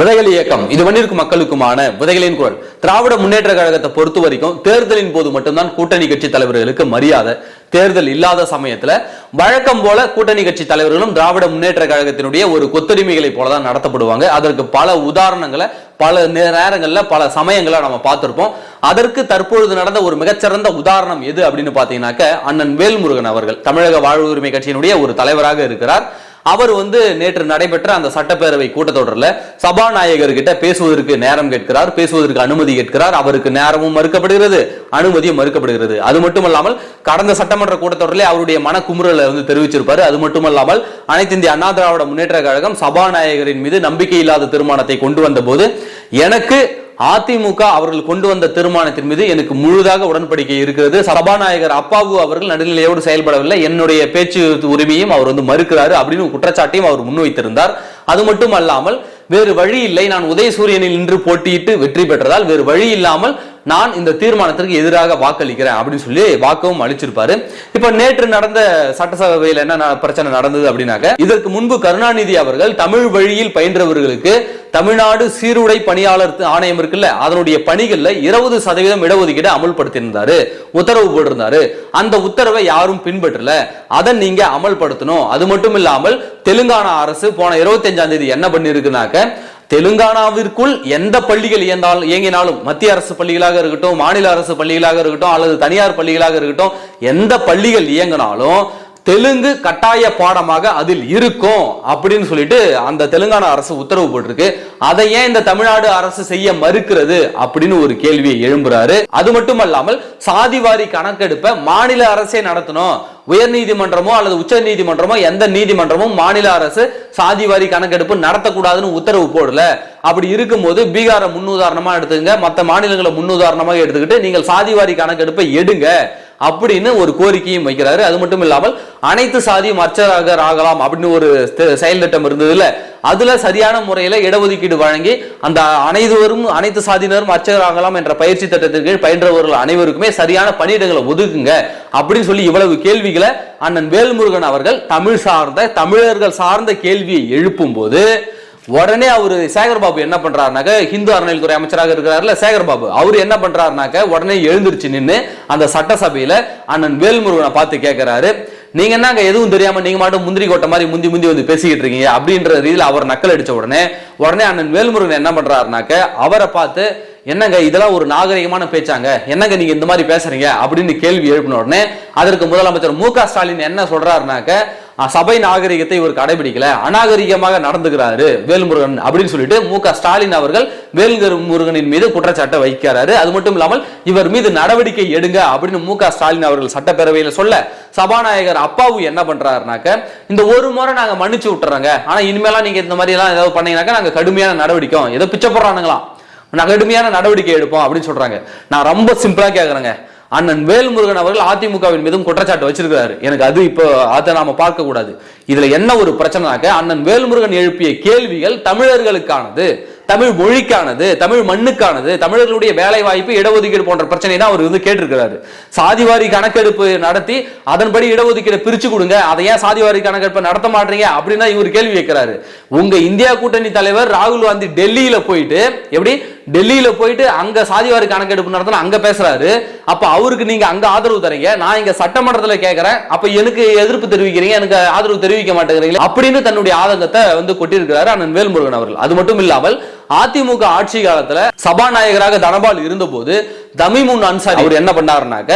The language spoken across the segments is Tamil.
விதைகள் இயக்கம். இது வன்னிற்கு மக்களுக்குமான விதைகளின் குரல். திராவிட முன்னேற்ற கழகத்தை பொறுத்த வரைக்கும் தேர்தலின் போது மட்டும்தான் கூட்டணி கட்சி தலைவர்களுக்கு மரியாதை. தேர்தல் இல்லாத சமயத்துல வழக்கம் போல கூட்டணி கட்சி தலைவர்களும் திராவிட முன்னேற்ற கழகத்தினுடைய ஒரு கொத்தடிமைகளை போலதான் நடத்தப்படுவாங்க. அதற்கு பல உதாரணங்களை பல நே- பல சமயங்களை நம்ம பார்த்துருப்போம். அதற்கு தற்பொழுது நடந்த ஒரு மிகச்சிறந்த உதாரணம் எது அப்படின்னு பார்த்தீங்கன்னாக்க அண்ணன் வேல்முருகன் அவர்கள் தமிழக வாழ்வு உரிமை கட்சியினுடைய ஒரு தலைவராக இருக்கிறார். அவர் வந்து நேற்று நடைபெற்ற அந்த சட்டப்பேரவை கூட்டத்தொடரில் சபாநாயகர்கிட்ட பேசுவதற்கு நேரம் கேட்கிறார் பேசுவதற்கு அனுமதி கேட்கிறார். அவருக்கு நேரமும் மறுக்கப்படுகிறது அனுமதியும் மறுக்கப்படுகிறது. அது மட்டுமல்லாமல் கடந்த சட்டமன்ற கூட்டத்தொடரிலே அவருடைய மனக்குமுறலை வந்து தெரிவிச்சிருப்பாரு. அது மட்டுமல்லாமல் அனைத்து இந்திய அண்ணா திராவிட முன்னேற்ற கழகம் சபாநாயகரின் மீது நம்பிக்கை இல்லாத தீர்மானத்தை கொண்டு வந்த போது எனக்கு அதிமுக அவர்கள் கொண்டு வந்த தீர்மானத்தின் மீது எனக்கு முழுதாக உடன்படிக்கை இருக்கிறது. சபாநாயகர் அப்பாவு அவர்கள் நடுநிலையோடு செயல்படவில்லை. என்னுடைய பேச்சு உரிமையும் அவர் வந்து மறுக்கிறாரு அப்படின்னு குற்றச்சாட்டையும் அவர் முன்வைத்திருந்தார். அது மட்டும் அல்லாமல் வேறு வழி இல்லை. நான் உதயசூரியனில் நின்று போட்டியிட்டு வெற்றி பெற்றதால் வேறு வழி இல்லாமல் நான் இந்த தீர்மானத்திற்கு எதிராக வாக்களிக்கிறேன் அப்படின்னு சொல்லி வாக்கவும் அளிச்சிருப்பாரு. இப்ப நேற்று நடந்த சட்டசபையில் என்ன பிரச்சனை நடந்தது அப்படின்னாக்க இதற்கு முன்பு கருணாநிதி அவர்கள் தமிழ் வழியில் பயின்றவர்களுக்கு தமிழ்நாடு சீருடை பணியாளர் ஆணையம் இருக்குல்ல அதனுடைய பணிகள்ல இருபது சதவீதம் இடஒதுக்கீடு அமல்படுத்தியிருந்தாரு உத்தரவு போட்டிருந்தாரு. அந்த உத்தரவை யாரும் பின்பற்றல. அதை நீங்க அமல்படுத்தணும். அது மட்டும் இல்லாமல் தெலுங்கானா அரசு போன இருபத்தஞ்சாம் தேதி என்ன பண்ணிருக்குனாக்க தெலுங்கானாவிற்குள் எந்த பள்ளிகள் இயந்தாலும் இயங்கினாலும் மத்திய அரசு பள்ளிகளாக இருக்கட்டும் மாநில அரசு பள்ளிகளாக இருக்கட்டும் அல்லது தனியார் பள்ளிகளாக இருக்கட்டும் எந்த பள்ளிகள் இயங்கினாலும் தெலுங்கு கட்டாய பாடமாக அதில் இருக்கும் அப்படின்னு சொல்லிட்டு அந்த தெலுங்கானா அரசு உத்தரவு போட்டிருக்கு. அதை ஏன் இந்த தமிழ்நாடு அரசு செய்ய மறுக்கிறது அப்படின்னு ஒரு கேள்வியை எழும்புறாரு. அது மட்டுமல்லாமல் சாதிவாரி கணக்கெடுப்பை மாநில அரசே நடத்தணும். உயர் நீதிமன்றமோ அல்லது உச்ச நீதிமன்றமோ எந்த நீதிமன்றமும் மாநில அரசு சாதிவாரி கணக்கெடுப்பு நடத்தக்கூடாதுன்னு உத்தரவு போடல. அப்படி இருக்கும்போது பீகாரை முன்னுதாரணமா எடுத்துங்க மற்ற மாநிலங்களை முன்னுதாரணமாக எடுத்துக்கிட்டு நீங்கள் சாதிவாரி கணக்கெடுப்பை எடுங்க அப்படின்னு ஒரு கோரிக்கையும் வைக்கிறாரு. அது மட்டும் இல்லாமல் அனைத்து சாதியும் அர்ச்சகர் ஆகலாம் அப்படின்னு ஒரு செயல் திட்டம் இருந்ததுல. அதுல சரியான முறையில இடஒதுக்கீடு வழங்கி அந்த அனைவரும் அனைத்து சாதியினரும் அர்ச்சகர் ஆகலாம் என்ற பயிற்சி திட்டத்தின் கீழ் பயின்றவர்கள் அனைவருக்குமே சரியான பணியிடங்களை ஒதுக்குங்க அப்படின்னு சொல்லி இவ்வளவு கேள்விகளை அண்ணன் வேல்முருகன் அவர்கள் தமிழ் சார்ந்த தமிழர்கள் சார்ந்த கேள்வியை எழுப்பும் போது உடனே அவரு சேகர்பாபு என்ன பண்றாருனாக்க ஹிந்து அறநிலைத்துறை அமைச்சராக இருக்கிறாருல சேகர் பாபு அவர் என்ன பண்றாருனாக்க உடனே எழுந்திருச்சு நின்று அந்த சட்டசபையில அண்ணன் வேல்முருகனை பார்த்து கேட்கிறாரு நீங்க என்னங்க எதுவும் தெரியாம நீங்க மட்டும் முந்திரி கொட்டை மாதிரி முந்தி முந்தி வந்து பேசிக்கிட்டு இருக்கீங்க? அப்படின்ற ரீதியில் அவர் நக்கல் அடிச்ச உடனே உடனே அண்ணன் வேல்முருகன் என்ன பண்றாருனாக்க அவரை பார்த்து என்னங்க இதெல்லாம் ஒரு நாகரிகமான பேச்சாங்க. என்னங்க நீங்க இந்த மாதிரி பேசுறீங்க? அப்படின்னு கேள்வி எழுப்பின உடனே அதற்கு முதலமைச்சர் மு க ஸ்டாலின் என்ன சொல்றாருனாக்க சபை நாகரிகத்தை இவர் கடைபிடிக்கல அநாகரிகமாக நடந்துகிறாரு வேல்முருகன் அப்படின்னு சொல்லிட்டு மு க ஸ்டாலின் அவர்கள் வேல்கர் முருகனின் மீது குற்றச்சாட்டை வைக்கிறாரு. அது மட்டும் இல்லாமல் இவர் மீது நடவடிக்கை எடுங்க அப்படின்னு மு க ஸ்டாலின் அவர்கள் சட்டப்பேரவையில் சொல்ல சபாநாயகர் அப்பாவு என்ன பண்றாருனாக்க இந்த ஒரு முறை நாங்க மன்னிச்சு விட்டுறோங்க. ஆனா இனிமேலாம் நீங்க இந்த மாதிரி எல்லாம் ஏதாவது பண்ணீங்கன்னாக்க நாங்க கடுமையான நடவடிக்கை. ஏதோ பிச்சை போடுறானுங்களாம். கடுமையான நடவடிக்கை எடுப்போம் அப்படின்னு சொல்றாங்க. நான் ரொம்ப சிம்பிளா கேக்குறேங்க. அண்ணன் வேல்முருகன் அவர்கள் அதிமுகவின் மீதும் குற்றச்சாட்டு வச்சிருக்கிறாரு. எனக்கு அது இப்போ அதை நாம பார்க்க கூடாது. இதுல என்ன ஒரு பிரச்சனைனாக்க அண்ணன் வேல்முருகன் எழுப்பிய கேள்விகள் தமிழர்களுக்கானது தமிழ் மொழிக்கானது தமிழ் மண்ணுக்கானது தமிழர்களுடைய வேலை வாய்ப்பு இடஒதுக்கீடு போன்ற பிரச்சனை தான் அவர் வந்து கேட்டிருக்கிறாரு. சாதிவாரி கணக்கெடுப்பு நடத்தி அதன்படி இடஒதுக்கீடு பிரிச்சு கொடுங்க அதை ஏன் சாதிவாரி கணக்கெடுப்பு நடத்த மாட்டீங்க அப்படின்னு தான் இவர் கேள்வி கேட்கிறாரு உங்க இந்தியா கூட்டணி தலைவர் ராகுல் காந்தி டெல்லியில போயிட்டு எப்படி டெல்லியில போயிட்டு அங்க சாதிவாரி கணக்கெடுப்பு நடத்தின அங்க பேசுறாரு. அப்ப அவருக்கு நீங்க அங்க ஆதரவு தரீங்க. நான் இங்க சட்டமன்றத்துல கேட்கறேன் அப்ப எனக்கு எதிர்ப்பு தெரிவிக்கிறீங்க. எனக்கு ஆதரவு தெரிவிக்க மாட்டேங்கிறீங்க. அப்படின்னு தன்னுடைய ஆதங்கத்தை வந்து கொட்டியிருக்கிறாரு அண்ணன் வேல்முருகன் அவர்கள். அது மட்டும் இல்லாமல் அதிமுக ஆட்சி காலத்துல சபாநாயகராக தனபால் இருந்தபோது தமிமுன் அன்சாரி அவர் என்ன பண்ணாருனாக்க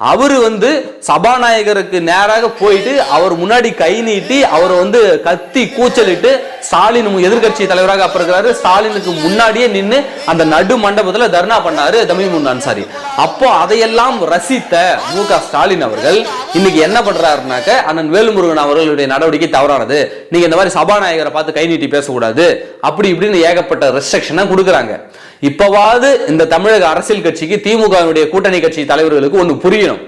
அவர் வந்து சபாநாயகருக்கு நேராக போயிட்டு அவர் முன்னாடி கை நீட்டி அவர் வந்து கத்தி கூச்சலிட்டு ஸ்டாலின் எதிர்க்கட்சி தலைவராக அப்ப இருக்கிறாரு ஸ்டாலினுக்கு முன்னாடியே நின்று அந்த நடு மண்டபத்தில் தர்ணா பண்ணாரு தமிமுன் அன்சாரி. அப்போ அதையெல்லாம் ரசித்த மு க ஸ்டாலின் அவர்கள் இன்னைக்கு என்ன பண்றாருனாக்க அண்ணன் வேலுமுருகன் அவர்களுடைய நடவடிக்கை தவறானது. நீங்க இந்த மாதிரி சபாநாயகரை பார்த்து கை நீட்டி பேசக்கூடாது. அப்படி இப்படின்னு ஏகப்பட்ட ரெஸ்ட்ரிக்ஷனை கொடுக்குறாங்க. இப்பவாவது இந்த தமிழக அரசியல் கட்சிக்கு திமுகவினுடைய கூட்டணி கட்சி தலைவர்களுக்கு ஒன்று புரியணும்.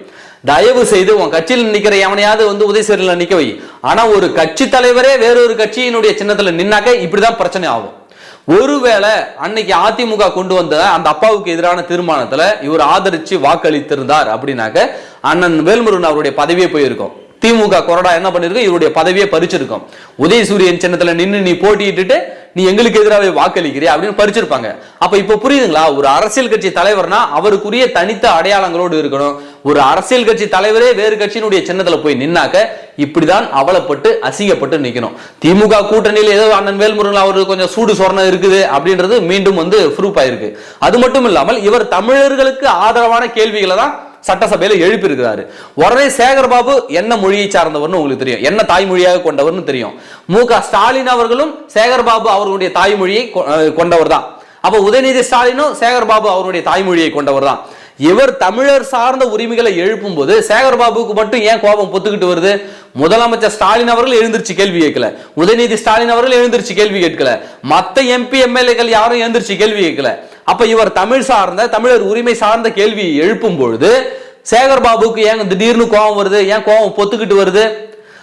தயவு செய்து உன் கட்சியில் நிக்கிற எவனையாவது வந்து உதயசூரில் நிக்க வை. ஆனா ஒரு கட்சி தலைவரே வேறொரு கட்சியினுடைய சின்னத்துல நின்னாக்க இப்படிதான் பிரச்சனை ஆகும். ஒருவேளை அன்னைக்கு அதிமுக கொண்டு வந்த அந்த அப்பாவுக்கு எதிரான தீர்மானத்துல இவர் ஆதரிச்சு வாக்களித்திருந்தார் அப்படின்னாக்க அண்ணன் வேல்முருகன் அவருடைய பதவியே போயிருக்கும். திமுக கொறடா என்ன பண்ணிருக்கோம் இவருடைய பதவியை பறிச்சிருக்கும். உதயசூரியன் சின்னத்துல நின்று நீ போட்டியிட்டுட்டு நீ எங்களுக்கு எதிராகவே வாக்களிக்கிறியா அப்படின்னு பறிச்சிருப்பாங்க. அப்ப இப்ப புரியுதுங்களா? ஒரு அரசியல் கட்சி தலைவர்னா அவருக்குரிய தனித்த அடையாளங்களோடு இருக்கணும். ஒரு அரசியல் கட்சி தலைவரே வேறு கட்சியினுடைய சின்னத்துல போய் நின்னாக்க இப்படிதான் அவலப்பட்டு அசிங்கப்பட்டு நிக்கணும். திமுக கூட்டணியில் ஏதோ அண்ணன் வேல்முருகன் அவருக்கு கொஞ்சம் சூடு சொரணம் இருக்குது அப்படின்றது மீண்டும் வந்து ப்ரூஃப் ஆயிருக்கு. அது மட்டும் இல்லாமல் இவர் தமிழர்களுக்கு ஆதரவான கேள்விகளை தான் சட்டசபையில எழுப்பியிருக்கிறாரு. உடனே சேகர்பாபு என்ன மொழியை சார்ந்தவர்னு உங்களுக்கு தெரியும். என்ன தாய்மொழியாக கொண்டவர்னு தெரியும். மு க ஸ்டாலின் அவர்களும் சேகர்பாபு அவர்களுடைய தாய்மொழியை கொண்டவர் தான் அப்போ உதயநிதி ஸ்டாலினும் சேகர்பாபு அவருடைய தாய்மொழியை கொண்டவர் தான் இவர் தமிழர் சார்ந்த உரிமைகளை எழுப்பும் போது சேகர்பாபுக்கு மட்டும் ஏன் கோபம் பொத்துக்கிட்டு வருது? முதலமைச்சர் ஸ்டாலின் அவர்கள் எழுந்திருச்சு கேள்வி கேட்கல. உதயநிதி ஸ்டாலின் அவர்கள் எழுந்திருச்சு கேள்வி கேட்கல. மத்த எம்பி எம்எல்ஏக்கள் யாரும் எழுந்திருச்சு கேள்வி கேட்கல. அப்ப இவர் தமிழ் சார்ந்த தமிழர் உரிமை சார்ந்த கேள்வியை எழுப்பும் பொழுது சேகர் பாபுக்கு ஏன் திடீர்னு கோபம் வருது ஏன் கோபம் பொத்துக்கிட்டு வருது?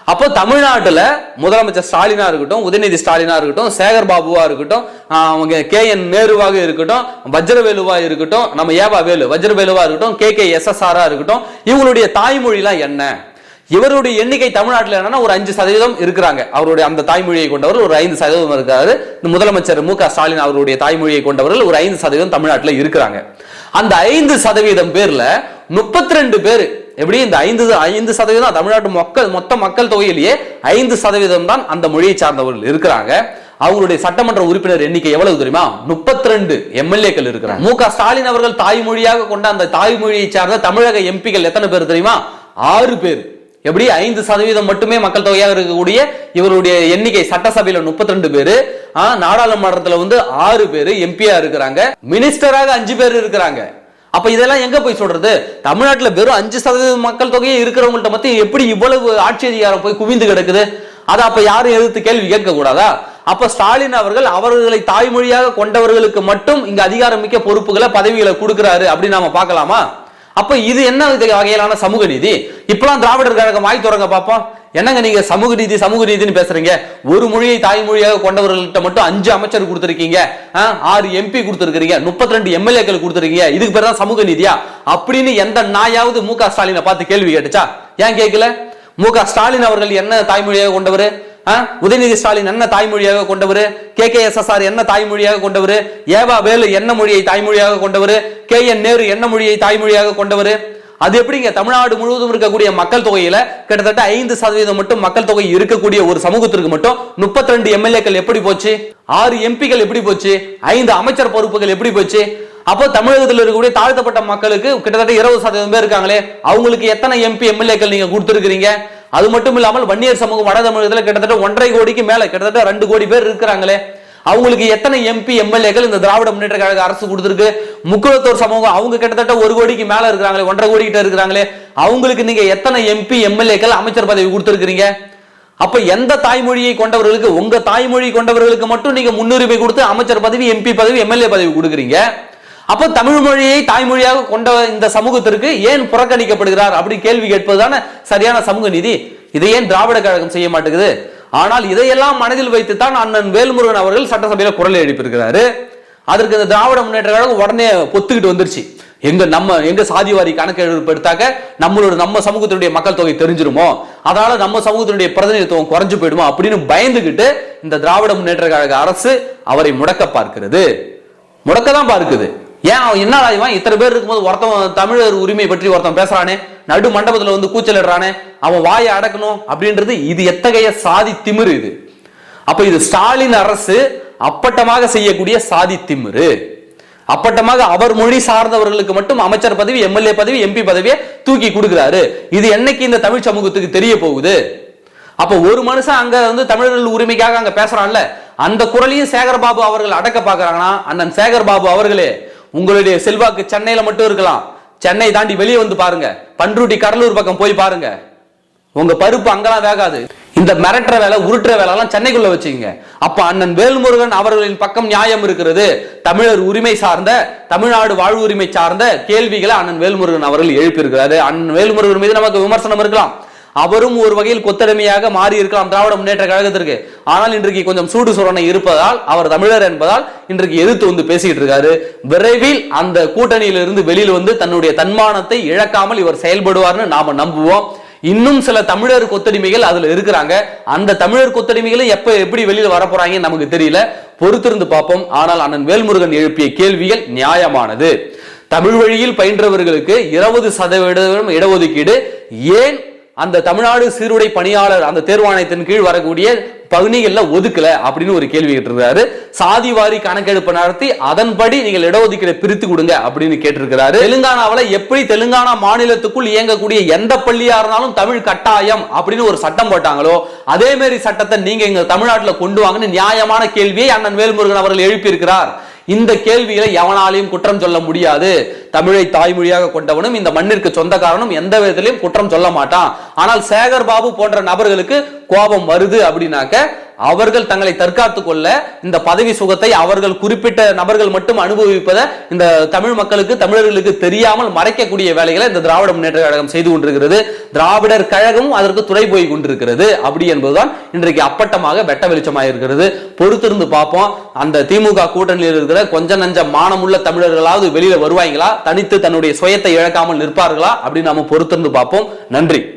அப்போ தமிழ்நாட்டில் முதலமைச்சர் ஸ்டாலினா இருக்கட்டும் உதயநிதி ஸ்டாலினா இருக்கட்டும் சேகர் பாபுவா இருக்கட்டும் அவங்க கே என் நேருவாக இருக்கட்டும் வஜ்ரவேலுவா இருக்கட்டும் நம்ம ஏபா வேலு வஜ்ரவேலுவா இருக்கட்டும் கே கே எஸ் எஸ் ஆரா இருக்கட்டும் இவங்களுடைய தாய்மொழிலாம் என்ன? இவருடைய எண்ணிக்கை தமிழ்நாட்டில் என்னன்னா ஒரு அஞ்சு சதவீதம் இருக்கிறாங்க. அவருடைய அந்த தாய்மொழியை கொண்டவர் ஒரு ஐந்து சதவீதம் இருக்காரு முதலமைச்சர் மு க ஸ்டாலின் அவருடைய தாய்மொழியை கொண்டவர்கள் ஒரு ஐந்து சதவீதம் தமிழ்நாட்டில் இருக்கிறாங்க. அந்த ஐந்து சதவீதம் பேர்ல முப்பத்தி ரெண்டு பேர் எப்படி? இந்த ஐந்து ஐந்து சதவீதம் தமிழ்நாட்டு மக்கள் மொத்த மக்கள் தொகையிலேயே ஐந்து சதவீதம் தான் அந்த மொழியை சார்ந்தவர்கள் இருக்கிறாங்க. அவங்களுடைய சட்டமன்ற உறுப்பினர் எண்ணிக்கை எவ்வளவு தெரியுமா? முப்பத்தி ரெண்டு எம்எல்ஏக்கள் இருக்கிறாங்க. மு க ஸ்டாலின் அவர்கள் தாய்மொழியாக கொண்ட அந்த தாய்மொழியை சார்ந்த தமிழக எம்பிக்கள் எத்தனை பேர் தெரியுமா? ஆறு பேர். எப்படி ஐந்து சதவீதம் மட்டுமே மக்கள் தொகையாக இருக்கக்கூடிய இவருடைய எண்ணிக்கை சட்டசபையில முப்பத்தி ரெண்டு பேரு நாடாளுமன்றத்துல வந்து ஆறு பேரு எம்பியா இருக்கிறாங்க. மினிஸ்டராக அஞ்சு பேர் இருக்கிறாங்க. அப்ப இதெல்லாம் எங்க போய் சொல்றது? தமிழ்நாட்டுல வெறும் அஞ்சு சதவீதம் மக்கள் தொகையை இருக்கிறவங்கள்ட்ட மத்திய எப்படி இவ்வளவு ஆட்சி அதிகாரம் போய் குவிந்து கிடக்குது? அதை அப்ப யாரும் எதிர்த்து கேள்வி கேட்க கூடாதா? அப்ப ஸ்டாலின் அவர்கள் அவர்களை தாய்மொழியாக கொண்டவர்களுக்கு மட்டும் இங்க அதிகாரம் மிக்க பொறுப்புகளை பதவிகளை கொடுக்கிறாரு அப்படின்னு நாம பார்க்கலாமா? அப்ப இது என்ன வகையிலான சமூக நீதி? இப்பெல்லாம் திராவிடர் கழகம் வாய் தொடங்க பார்ப்போம் என்னங்க நீங்க சமூக நீதி சமூக நீதினு பேசுறீங்க? ஒரு மொழியை தாய்மொழியாக கொண்டவர்கள்ட்ட மட்டும் அஞ்சு அமைச்சர் கொடுத்திருக்கீங்க. ஆ, ஆறு எம்பி கொடுத்திருக்கீங்க முப்பத்தி ரெண்டு எம்எல்ஏக்கள் கொடுத்திருக்கீங்க. இதுக்கு பேர் தான் சமூக நீதியா? அப்படின்னு எந்த நாயாவது மு க ஸ்டாலினை பார்த்து கேள்வி கேட்டுச்சா? ஏன் கேட்கல? மு க ஸ்டாலின் அவர்கள் என்ன தாய்மொழியாக கொண்டவர்? உதயநிதி ஸ்டாலின் என்ன தாய்மொழியாக கொண்டவர்? K K S S R என்ன தாய்மொழியாக கொண்டவர்? ஏவா வேலு என்ன மொழியை தாய்மொழியாக கொண்டவர்? கே என் நேரு என்ன மொழியை தாய்மொழியாக கொண்டவர்? அது எப்படிங்க? தமிழ்நாடு முழுவதும் இருக்கக்கூடிய மக்கள் தொகையில கிட்டத்தட்ட ஐந்து சதவீதம் மட்டும் மக்கள் தொகை இருக்கக்கூடிய ஒரு சமூகத்திற்கு மட்டும் முப்பத்தி ரெண்டு எம்எல்ஏக்கள் எப்படி போச்சு? ஆறு எம்பிக்கள் எப்படி போச்சு? ஐந்து அமைச்சர் பொறுப்புகள் எப்படி போச்சு? அப்போ தமிழகத்தில் இருக்கக்கூடிய தாழ்த்தப்பட்ட மக்களுக்கு கிட்டத்தட்ட இருபது சதவீதம் பேர் இருக்காங்களே. அவங்களுக்கு எத்தனை எம்பி எம்எல்ஏக்கள் நீங்க கொடுத்துருக்கீங்க அது மட்டும் இல்லாமல் வன்னியர் சமூகம் வட தமிழகத்தில் கிட்டத்தட்ட ஒன்றரை கோடிக்கு மேல கிட்டத்தட்ட ரெண்டு கோடி பேர் இருக்கிறாங்களே. அவங்களுக்கு எத்தனை எம்பி எம்எல்ஏக்கள் இந்த திராவிட முன்னேற்ற கழக அரசு கொடுத்துருக்கு? முக்குளத்தோர் சமூகம் அவங்க கிட்டத்தட்ட ஒரு கோடிக்கு மேல இருக்கிறாங்களே ஒன்றரை கோடி கிட்ட இருக்கிறாங்களே. அவங்களுக்கு நீங்க எத்தனை எம்பி எம்எல்ஏக்கள் அமைச்சர் பதவி கொடுத்துருக்கீங்க அப்ப எந்த தாய்மொழியை கொண்டவர்களுக்கு உங்க தாய்மொழி கொண்டவர்களுக்கு மட்டும் நீங்க முன்னுரிமை கொடுத்து அமைச்சர் பதவி எம்பி பதவி எம்எல்ஏ பதவி கொடுக்குறீங்க? அப்போ தமிழ் மொழியை தாய்மொழியாக கொண்ட இந்த சமூகத்திற்கு ஏன் புறக்கணிக்கப்படுகிறார் அப்படி கேள்வி கேட்பதுதான சரியான சமூக நீதி? இதை ஏன் திராவிட கழகம் செய்ய மாட்டேங்குது? ஆனால் இதையெல்லாம் மனதில் வைத்துத்தான் அண்ணன் வேல்முருகன் அவர்கள் சட்டசபையில குரல் எழுப்பியிருக்கிறாரு. அதற்கு இந்த திராவிட முன்னேற்ற கழகம் உடனே பொத்துக்கிட்டு வந்துருச்சு. எங்க நம்ம எங்க சாதிவாரி கணக்கெடுப்பு எடுத்தாக்க நம்மளோட நம்ம சமூகத்தினுடைய மக்கள் தொகை தெரிஞ்சிருமோ? அதனால நம்ம சமூகத்தினுடைய பிரதிநிதித்துவம் குறைஞ்சு போயிடுமோ? அப்படின்னு பயந்துகிட்டு இந்த திராவிட முன்னேற்ற கழக அரசு அவரை முடக்க பார்க்கிறது. முடக்க தான் பார்க்குது. ஏன் அவன் என்ன இவன்? இத்தனை பேர் இருக்கும்போது ஒருத்தன் தமிழர் உரிமை பற்றி ஒருத்தன் பேசுறானே நடு மண்டபத்தில் வந்து கூச்சலிடுறானே அவன் வாயை அடக்கணும் அப்படின்றது இது எத்தகைய சாதி திமிரு இது? அப்ப இது ஸ்டாலின் அரசு அப்பட்டமாக செய்யக்கூடிய சாதி திமிரு. அப்பட்டமாக அவர் மொழி சார்ந்தவர்களுக்கு மட்டும் அமைச்சர் பதவி எம்எல்ஏ பதவி எம்பி பதவியை தூக்கி கொடுக்கிறாரு. இது என்னைக்கு இந்த தமிழ் சமூகத்துக்கு தெரிய போகுது? அப்ப ஒரு மனுஷன் அங்க வந்து தமிழர்கள் உரிமைக்காக அங்க பேசுறான்ல அந்த குரலையும் சேகர்பாபு அவர்கள் அடக்க பாக்குறாங்கன்னா அண்ணன் சேகர்பாபு அவர்களே உங்களுடைய செல்வாக்கு சென்னையில மட்டும் இருக்கலாம். சென்னை தாண்டி வெளியே வந்து பாருங்க. பன்ருட்டி கடலூர் பக்கம் போய் பாருங்க. உங்க பருப்பு அங்கெல்லாம் வேகாது. இந்த மிரட்டுற வேலை உருட்டுற வேலை எல்லாம் சென்னைக்குள்ள வச்சுக்கோங்க. அப்ப அண்ணன் வேல்முருகன் அவர்களின் பக்கம் நியாயம் இருக்கிறது. தமிழர் உரிமை சார்ந்த தமிழ்நாடு வாழ்வு உரிமை சார்ந்த கேள்விகளை அண்ணன் வேல்முருகன் அவர்கள் எழுப்பியிருக்கிறாரு. அண்ணன் வேல்முருகன் மீது நமக்கு விமர்சனம் இருக்கலாம். அவரும் ஒரு வகையில் கொத்தடிமையாக மாறி இருக்கலாம் திராவிட முன்னேற்ற கழகத்திற்கு. ஆனால் இன்றைக்கு கொஞ்சம் சூடு சுரணை இருப்பதால் அவர் தமிழர் என்பதால் இன்றைக்கு எதிர்த்து வந்து பேசிட்டு இருக்காரு. விரைவில் அந்த கூட்டணியிலிருந்து வெளியில் வந்து தன்னுடைய தன்மானத்தை இழக்காமல் இவர் செயல்படுவார்னு நாம நம்புவோம். இன்னும் சில தமிழர் கொத்தடிமைகள் அதுல இருக்கிறாங்க. அந்த தமிழர் கொத்தடிமைகளை எப்ப எப்படி வெளியில வர நமக்கு தெரியல. பொறுத்திருந்து பார்ப்போம். ஆனால் அண்ணன் வேல்முருகன் எழுப்பிய கேள்விகள் நியாயமானது. தமிழ் வழியில் பயின்றவர்களுக்கு இருபது சதவீதம் இடஒதுக்கீடு ஏன் அந்த தமிழ்நாடு சீருடை பணியாளர் அந்த தேர்வாணையத்தின் கீழ் வரக்கூடிய பகுதிகளில் ஒதுக்கல அப்படின்னு ஒரு கேள்வி கேட்டிருக்காரு சாதி வாரி கணக்கெடுப்பு நடத்தி அதன்படி நீங்கள் இடஒதுக்கீடு பிரித்து கொடுங்க அப்படின்னு கேட்டிருக்கிறாரு. தெலுங்கானாவில் எப்படி தெலுங்கானா மாநிலத்துக்குள் இயங்கக்கூடிய எந்த பள்ளியா இருந்தாலும் தமிழ் கட்டாயம் அப்படின்னு ஒரு சட்டம் போட்டாங்களோ அதே மாதிரி சட்டத்தை நீங்க எங்க தமிழ்நாட்டில் கொண்டு வாங்கன்னு நியாயமான கேள்வியை அண்ணன் வேல்முருகன் அவர்கள் எழுப்பியிருக்கிறார். இந்த கேள்விகளை எவனாலையும் குற்றம் சொல்ல முடியாது. தமிழை தாய்மொழியாக கொண்டவனும் இந்த மண்ணிற்கு சொந்தக்காரனும் எந்த விதத்திலையும் குற்றம் சொல்ல மாட்டான். ஆனால் சேகர் பாபு போன்ற நபர்களுக்கு கோபம் வருது அப்படின்னாக்க அவர்கள் தங்களை தற்காத்துக் கொள்ள இந்த பதவி சுகத்தை அவர்கள் குறிப்பிட்ட நபர்கள் மட்டும் அனுபவிப்பதை இந்த தமிழ் மக்களுக்கு தமிழர்களுக்கு தெரியாமல் மறைக்கக்கூடிய வேலைகளை இந்த திராவிட முன்னேற்ற கழகம் செய்து கொண்டிருக்கிறது. திராவிடர் கழகமும் அதற்கு துணை போய் கொண்டிருக்கிறது. அப்படி என்பதுதான் இன்றைக்கு அப்பட்டமாக வெட்ட வெளிச்சமாக இருக்கிறது. பொறுத்திருந்து பார்ப்போம். அந்த திமுக கூட்டணியில் இருக்கிற கொஞ்ச நஞ்ச மானமுள்ள தமிழர்களாவது வெளியில வருவாங்களா தனித்து தன்னுடைய சுயத்தை இழக்காமல் நிற்பார்களா? அப்படின்னு நாம பொறுத்திருந்து பார்ப்போம். நன்றி.